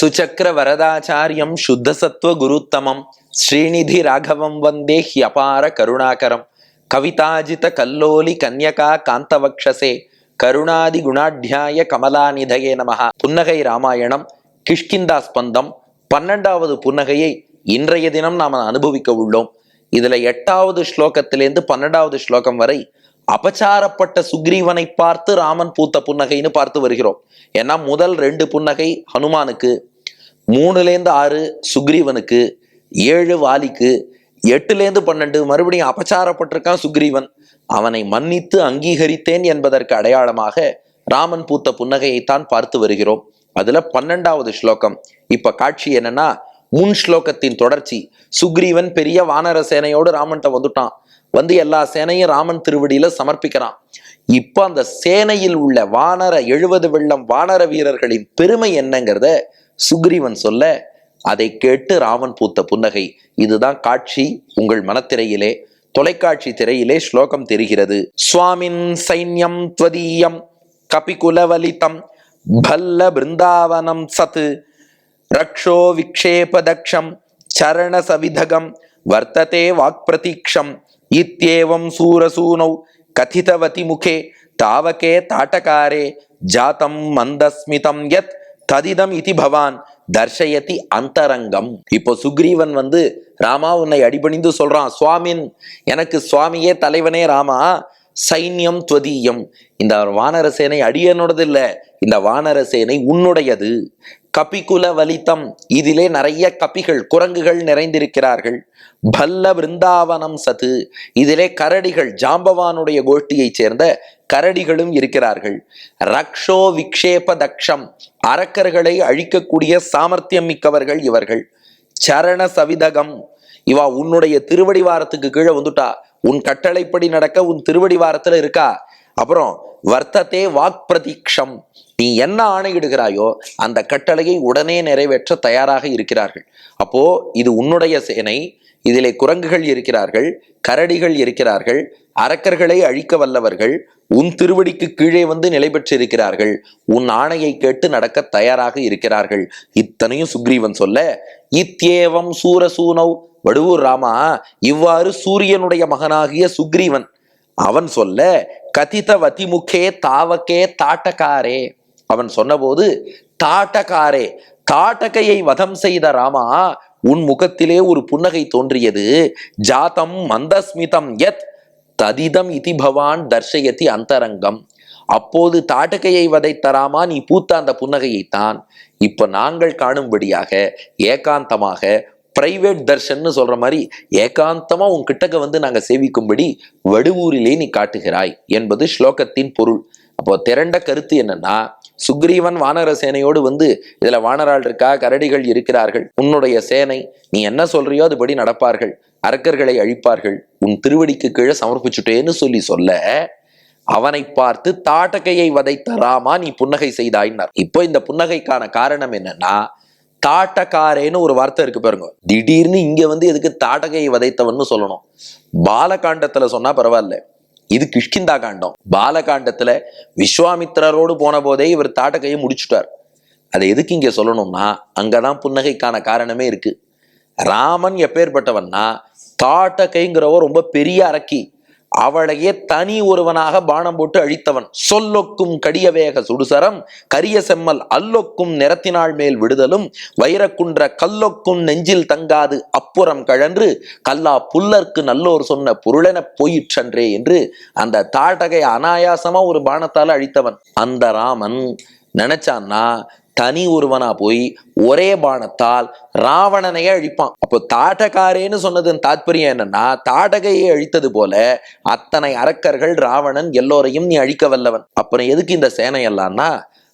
சுச்சக்கர வரதாச்சாரியம் சுத்தசத்துவ குருத்தமம் ஸ்ரீநிதி ராகவம் வந்தே ஹியபார கருணாகரம் கவிதாஜித கல்லோலி கன்யகா காந்தவக்ஷசே கருணாதி குணாட்யாய கமலாநிதயே நமகா புன்னகை ராமாயணம் கிஷ்கிந்தா ஸ்பந்தம் பன்னெண்டாவது புன்னகையை இன்றைய தினம் நாம் அனுபவிக்க உள்ளோம். இதுல எட்டாவது ஸ்லோகத்திலேருந்து பன்னெண்டாவது ஸ்லோகம் வரை அபச்சாரப்பட்ட சுக்ரீவனை பார்த்து ராமன் பூத்த புன்னகைன்னு பார்த்து வருகிறோம். ஏன்னா முதல் ரெண்டு புன்னகை ஹனுமானுக்கு மூணுலேருந்து ஆறு சுக்ரீவனுக்கு ஏழு வாலிக்கு எட்டுலேருந்து பன்னெண்டு மறுபடியும் அபச்சாரப்பட்டிருக்கான் சுக்ரீவன். அவனை மன்னித்து அங்கீகரித்தேன் என்பதற்கு அடையாளமாக ராமன் பூத்த புன்னகையைத்தான் பார்த்து வருகிறோம். அதுல பன்னெண்டாவது ஸ்லோகம். இப்ப காட்சி என்னன்னா முன் ஸ்லோகத்தின் தொடர்ச்சி. சுக்ரீவன் பெரிய வானர சேனையோடு ராமன்கிட்ட வந்துட்டான். வந்து எல்லா சேனையும் ராமன் திருவடியில சமர்ப்பிக்கிறான். இப்ப அந்த சேனையில் உள்ள வானர எழுபது வெள்ளம் வானர வீரர்களின் பெருமை என்னங்கிறத சுக்ரீவன் சொல்ல அதை கேட்டு ராமன் பூத்த புன்னகை. இதுதான் காட்சி உங்கள் மனத்திரையிலே. தொலைக்காட்சி திரையிலே ஸ்லோகம் தெரிகிறது. சுவாமின் சைன்யம் துவதீயம். கபிகுலவலிதம் பல்ல பிருந்தாவனம் சத்து. ரக்ஷோ விக்ஷேபதக்ஷம். சரண சவிதகம். வர்த்ததே வாக்பிரதீக்ஷம். இத்தேவம் சூரசூனௌ. கதிதவதி முகே. தாவகே தாட்டகாரே. ஜாதம் மந்தஸ்மிதம் யத் ததிதம் இதி பவான் தர்ஷயதி அந்தரங்கம். இப்போ சுக்ரீவன் வந்து ராமா உன்னை அடிபணிந்து சொல்றான் சுவாமின் எனக்கு சுவாமியே தலைவனே ராமா சைன்யம் துவதீயம். இந்த வானர சேனை அடியனோடது இல்லை. இந்த வானர சேனை உன்னுடையது. கபிகுல வலித்தம். இதிலே நிறைய கபிகள் குரங்குகள் நிறைந்திருக்கிறார்கள். பல்ல பிருந்தாவனம் சது. இதிலே கரடிகள் ஜாம்பவானுடைய கோஷ்டியைச் சேர்ந்த கரடிகளும் இருக்கிறார்கள். ரக்ஷோ விக்ஷேப தக்ஷம். அரக்கர்களை அழிக்கக்கூடிய சாமர்த்தியம் மிக்கவர்கள் இவர்கள். சரண சவிதகம். இவா உன்னுடைய திருவடிவாரத்துக்கு கீழே வந்துட்டா. உன் கட்டளைப்படி நடக்க உன் திருவடி வாரத்துல இருக்கா? அப்புறம் வர்த்தத்தே வாக் பிரதீக்ஷம் நீ என்ன ஆணையிடுகிறாயோ அந்த கட்டளையை உடனே நிறைவேற்ற தயாராக இருக்கிறார்கள். அப்போ இது உன்னுடைய சேனை. இதிலே குரங்குகள் இருக்கிறார்கள் கரடிகள் இருக்கிறார்கள் அரக்கர்களை அழிக்க வல்லவர்கள் உன் திருவடிக்கு கீழே வந்து நிலை பெற்றிருக்கிறார்கள் உன் ஆணையை கேட்டு நடக்க தயாராக இருக்கிறார்கள். இத்தனையும் சுக்ரீவன் சொல்ல இத்தியேவம் சூரசூனவ் வடுவூர் ராமா இவ்வாறு சூரியனுடைய மகனாகிய சுக்ரீவன். அவன் சொல்ல கதித வதிமுகே தாவகே தாட்டகாரே. அவன் சொன்னபோது தாட்டகாரே தாட்டகையை வதம் செய்த ராமா உன் முகத்திலே ஒரு புன்னகை தோன்றியது. ஜாதம் மந்தஸ்மிதம் யத் ததிதம் இதி பவான் தர்ஷயதி அந்தரங்கம். அப்போது தாட்டகையை வதைத்த ராமா நீ பூத்த அந்த புன்னகையைத்தான். இப்ப நாங்கள் காணும்படியாக ஏகாந்தமாக பிரைவேட் தர்ஷன்னு சொல்ற மாதிரி ஏகாந்தமா உன் கிட்டக்க வந்து நாங்க சேவிக்கும்படி வடுவூரிலே நீ காட்டுகிறாய் என்பது ஸ்லோகத்தின் பொருள். அப்போ திரண்ட கருத்து என்னன்னா சுக்ரீவன் வானர சேனையோடு வந்து இதுல வானரால் இருக்கா கரடிகள் இருக்கிறார்கள் உன்னுடைய சேனை நீ என்ன சொல்றியோ அதுபடி நடப்பார்கள் அரக்கர்களை அழிப்பார்கள் உன் திருவடிக்கு கீழே சமர்ப்பிச்சுட்டேன்னு சொல்லி சொல்ல அவனை பார்த்து தாட்டகையை வதைத்த ராமா நீ புன்னகை செய்தாயினார் இப்போ இந்த புன்னகைக்கான காரணம் என்னன்னா தாட்டக்காரேன்னு ஒரு வார்த்தை இருக்கு பாருங்க. திடீர்னு இங்க வந்து எதுக்கு தாட்டகை வதைத்தவன்னு சொல்லணும். பாலகாண்டத்துல சொன்னா பரவாயில்ல. இது கிஷ்கிந்தா காண்டம். பாலகாண்டத்துல விஸ்வாமித்திரரோடு போன போதே இவர் தாட்டகையை முடிச்சுட்டார். அதை எதுக்கு இங்க சொல்லணும்னா அங்கதான் புன்னகைக்கான காரணமே இருக்கு. ராமன் எப்பேற்பட்டவன்னா தாட்டகைங்கிறவ ரொம்ப பெரிய அரக்கி. அவளையே தனி ஒருவனாக பானம் போட்டு அழித்தவன். சொல்லொக்கும் கடியவேக சுடுசரம் கரிய செம்மல் அல்லொக்கும் நிறத்தினாள் மேல் விடுதலும் வைரக்குன்ற கல்லொக்கும் நெஞ்சில் தங்காது அப்புறம் கழன்று கல்லா புல்லர்க்கு நல்லோர் சொன்ன பொருளென போயிற்றன்றே என்று அந்த தாட்டகை அனாயாசமா ஒரு பானத்தால அழித்தவன். அந்த ராமன் நினைச்சான்னா தனி ஒருவனா போய் ஒரே பானத்தால் ராவணனையே அழிப்பான். அப்போ தாட்டகாரேன்னு சொன்னதன் தாத்பரியம் என்னன்னா தாடகையை அழித்தது போல அத்தனை அரக்கர்கள் ராவணன் எல்லோரையும் நீ அழிக்க வல்லவன். அப்புறம் எதுக்கு இந்த சேனை எல்லாம்னா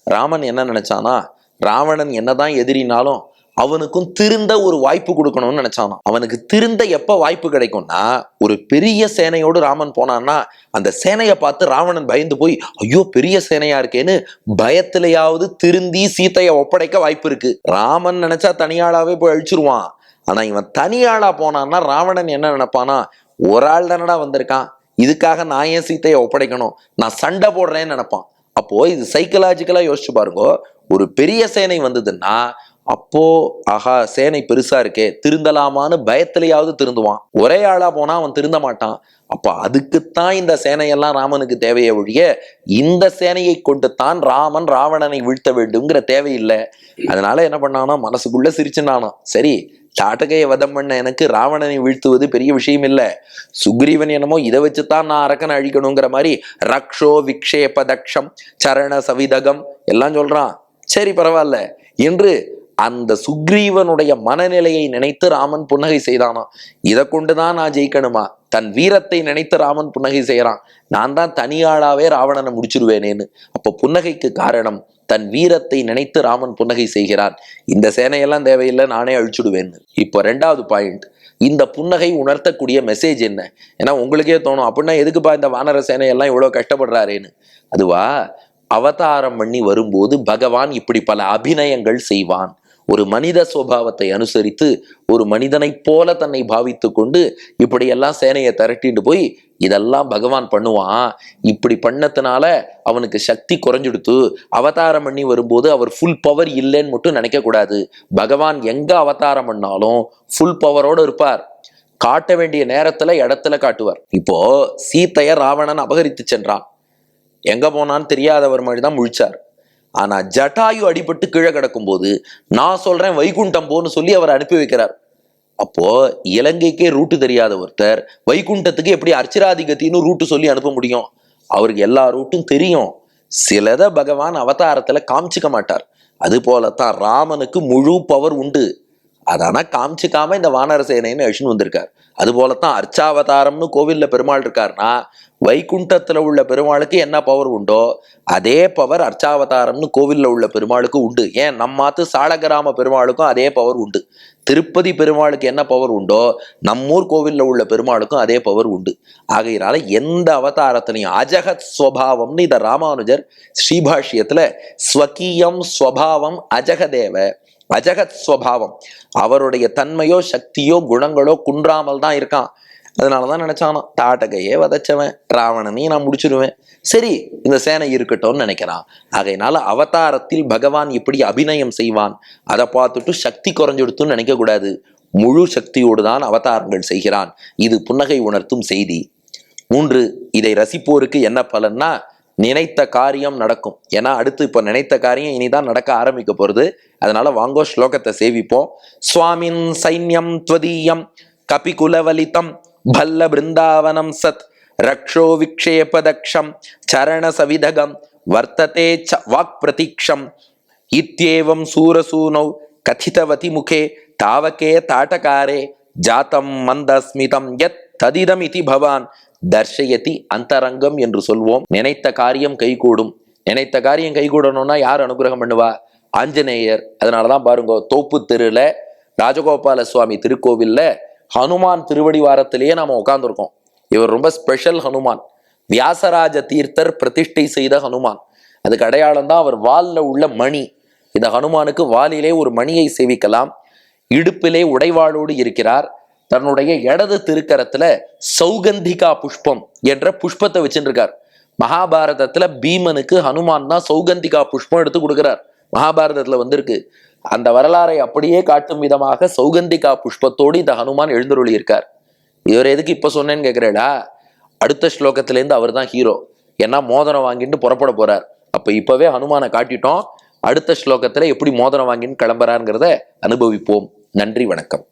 ராமன் என்ன நினைச்சானா ராவணன் என்னதான் எதிரினாலும் அவனுக்கும் திருந்த ஒரு வாய்ப்பு கொடுக்கணும்னு நினைச்சானா அவனுக்கு திருந்த எப்ப வாய்ப்பு கிடைக்கும்னா ஒரு பெரிய சேனையோடு ராமன் போனான்னா அந்த சேனையை பார்த்து ராவணன் பயந்து போய் ஐயோ பெரிய சேனையா இருக்கேன்னு பயத்திலேயாவது திருந்தி சீத்தையை ஒப்படைக்க வாய்ப்பு இருக்கு. ராமன் நினைச்சா தனியாளாவே போய் அழிச்சிருவான். ஆனா இவன் தனியாளா போனான்னா ராவணன் என்ன நினைப்பானா ஒரு ஆள் தானடா வந்திருக்கான். இதுக்காக நான் ஏன் சீத்தையை ஒப்படைக்கணும்? நான் சண்டை போடுறேன்னு நினைப்பான். அப்போ இது சைக்கலாஜிக்கலா யோசிச்சு பாருங்க ஒரு பெரிய சேனை வந்ததுன்னா அப்போ ஆஹா சேனை பெருசா இருக்கே திருந்தலாமான்னு பயத்திலேயாவது திருந்துவான். ஒரே ஆளா போனா அவன் திருந்த மாட்டான். அப்ப அதுக்குத்தான் இந்த சேனையெல்லாம் ராமனுக்கு தேவையை ஒழிய இந்த சேனையை கொண்டு தான் ராமன் ராவணனை வீழ்த்த வேண்டும்ங்கிற தேவையில்லை அதனால என்ன பண்ணானா மனசுக்குள்ள சிரிச்சுனானா சரி சாட்டகையை வதம் பண்ண எனக்கு ராவணனை வீழ்த்துவது பெரிய விஷயம் இல்லை. சுக்ரீவன் என்னமோ இதை வச்சுதான் நான் அரக்கனை அழிக்கணுங்கிற மாதிரி ரக்ஷோ விக்ஷேப தக்ஷம் சரண சவிதகம் எல்லாம் சொல்றான். சரி பரவாயில்ல. என்று அந்த சுக்ரீவனுடைய மனநிலையை நினைத்து ராமன் புன்னகை செய்தானா? இதை கொண்டுதான் நான் ஜெயிக்கணுமா? தன் வீரத்தை நினைத்து ராமன் புன்னகை செய்யறான். நான் தான் தனியாளாவே ராவணனை முடிச்சிருவேனேன்னு. அப்போ புன்னகைக்கு காரணம் தன் வீரத்தை நினைத்து ராமன் புன்னகை செய்கிறான். இந்த சேனையெல்லாம் தேவையில்லை நானே அழிச்சுடுவேன்னு. இப்போ ரெண்டாவது பாயிண்ட் இந்த புன்னகை உணர்த்தக்கூடிய மெசேஜ் என்ன? ஏன்னா உங்களுக்கே தோணும் அப்படின்னா எதுக்குப்பா இந்த வானர சேனையெல்லாம் இவ்வளவு கஷ்டப்படுறாரேன்னு? அதுவா அவதாரம் பண்ணி வரும்போது பகவான் இப்படி பல அபிநயங்கள் செய்வான். ஒரு மனித சுவாவத்தை அனுசரித்து ஒரு மனிதனைப் போல தன்னை பாவித்து கொண்டு இப்படியெல்லாம் சேனையை திரட்டிட்டு போய் இதெல்லாம் பகவான் பண்ணுவான். இப்படி பண்ணதுனால அவனுக்கு சக்தி குறைஞ்சிடுத்து அவதாரம் பண்ணி வரும்போது அவர் ஃபுல் பவர் இல்லைன்னு மட்டும் நினைக்க கூடாது. பகவான் எங்க அவதாரம் பண்ணாலும் ஃபுல் பவரோடு இருப்பார். காட்ட வேண்டிய நேரத்துல இடத்துல காட்டுவார். இப்போ சீத்தைய ராவணன் அபகரித்து சென்றான். எங்க போனான்னு தெரியாதவர் மாதிரி தான் முழிச்சார். ஆனால் ஜட்டாயு அடிபட்டு கீழே கிடக்கும் போது நான் சொல்கிறேன் வைகுண்டம் போன்னு சொல்லி அவர் அனுப்பி வைக்கிறார். அப்போ இலங்கைக்கே ரூட்டு தெரியாத ஒருத்தர் வைகுண்டத்துக்கு எப்படி அர்ச்சராதிகத்தின்னு ரூட்டு சொல்லி அனுப்ப முடியும்? அவருக்கு எல்லா ரூட்டும் தெரியும். சிலதை பகவான் அவதாரத்தில் காமிச்சிக்க மாட்டார். அது போலத்தான் ராமனுக்கு முழு பவர் உண்டு. அதானா காமிச்சிக்காம இந்த வானர சேனைன்னு அழிச்சுன்னு வந்திருக்கார். அது போலத்தான் அர்ச்சாவதாரம்னு கோவிலில் பெருமாள் இருக்காருன்னா வைகுண்டத்தில் உள்ள பெருமாளுக்கு என்ன பவர் உண்டோ அதே பவர் அர்ச்சாவதாரம்னு கோவிலில் உள்ள பெருமாளுக்கு உண்டு. ஏன்? நம்மாத்து சாலகிராம பெருமாளுக்கும் அதே பவர் உண்டு. திருப்பதி பெருமாளுக்கு என்ன பவர் உண்டோ நம்மூர் கோவிலில் உள்ள பெருமாளுக்கும் அதே பவர் உண்டு. ஆகையினால எந்த அவதாரத்திலையும் அஜகத் ஸ்வபாவம்னு இதை ராமானுஜர் ஸ்ரீபாஷ்யத்தில் ஸ்வகீயம் ஸ்வபாவம் அஜகதேவ அஜகத் ஸ்வபாவம். அவருடைய தன்மையோ சக்தியோ குணங்களோ குன்றாமல் தான் இருக்கான். அதனாலதான் நினைச்சானா தாட்டகையே வதச்சவன் ராவணனையும் நான் முடிச்சிருவேன். சரி இந்த சேனை இருக்கட்டும்னு நினைக்கிறான். ஆகையினால அவதாரத்தில் பகவான் எப்படி அபிநயம் செய்வான். அதை பார்த்துட்டு சக்தி குறைஞ்சிடுத்துன்னு நினைக்க கூடாது முழு சக்தியோடு தான் அவதாரங்கள் செய்கிறான். இது புன்னகை உணர்த்தும் செய்தி. மூன்று இதை ரசிப்போருக்கு என்ன பலன்னா நினைத்த காரியம் நடக்கும். ஏன்னா அடுத்து இப்போ நினைத்த காரியம் இனிதான் நடக்க ஆரம்பிக்க போகிறது அதனால வாங்கோ ஸ்லோகத்தை சேவிப்போம். சுவாமின் சைன்யம் துவதீயம் கபிகுலவலிதம் பல்ல பிருந்தாவனம் சத் ரக்ஷோ விக்ஷேபதக்ஷம் சரண சவிதகம் வர்த்ததே ச வாக் பிரதீக்ஷம் இத்தியேவம் சூரசூனௌ கதிதவதி முகே தாவகே தாட்டகாரே ஜாத்தம் மந்தஸ்மிதம் யத் ததிதம் இதி பவான் தர்ஷயதி அந்தரங்கம் என்று சொல்வோம். நினைத்த காரியம் கைகூடும். நினைத்த காரியம் கைகூடணும்னா யார் அனுகிரகம் பண்ணுவா? ஆஞ்சநேயர். அதனாலதான் பாருங்க தோப்பு தெருல ராஜகோபால சுவாமி திருக்கோவில்ல ஹனுமான் திருவடி வாரத்திலேயே நாம உட்காந்துருக்கோம் இவர் ரொம்ப ஸ்பெஷல் ஹனுமான். வியாசராஜ தீர்த்தர் பிரதிஷ்டை செய்த ஹனுமான். அதுக்கு அடையாளம் தான் அவர் வாலில் உள்ள மணி. இந்த ஹனுமானுக்கு வாலிலே ஒரு மணியை சேவிக்கலாம். இடுப்பிலே உடைவாளோடு இருக்கிறார். தன்னுடைய இடது திருக்கரத்துல சௌகந்திகா புஷ்பம் என்ற புஷ்பத்தை வச்சுருக்கார் மகாபாரதத்துல பீமனுக்கு ஹனுமான் தான் சௌகந்திகா புஷ்பம் எடுத்து கொடுக்கிறார். மகாபாரதத்துல வந்திருக்கு. அந்த வரலாறை அப்படியே காட்டும் விதமாக சௌகந்திகா புஷ்பத்தோடு இந்த ஹனுமான் எழுந்தருளி இருக்கார் இவர் எதுக்கு இப்ப சொன்னேன்னு கேக்குறேடா. அடுத்த ஸ்லோகத்திலேருந்து அவர் தான் ஹீரோ. ஏன்னா மோதிரம் வாங்கிட்டு புறப்பட போறார். அப்ப இப்பவே ஹனுமானை காட்டிட்டோம். அடுத்த ஸ்லோகத்துல எப்படி மோதிரம் வாங்கின்னு கிளம்புறாருங்கிறத அனுபவிப்போம். நன்றி வணக்கம்.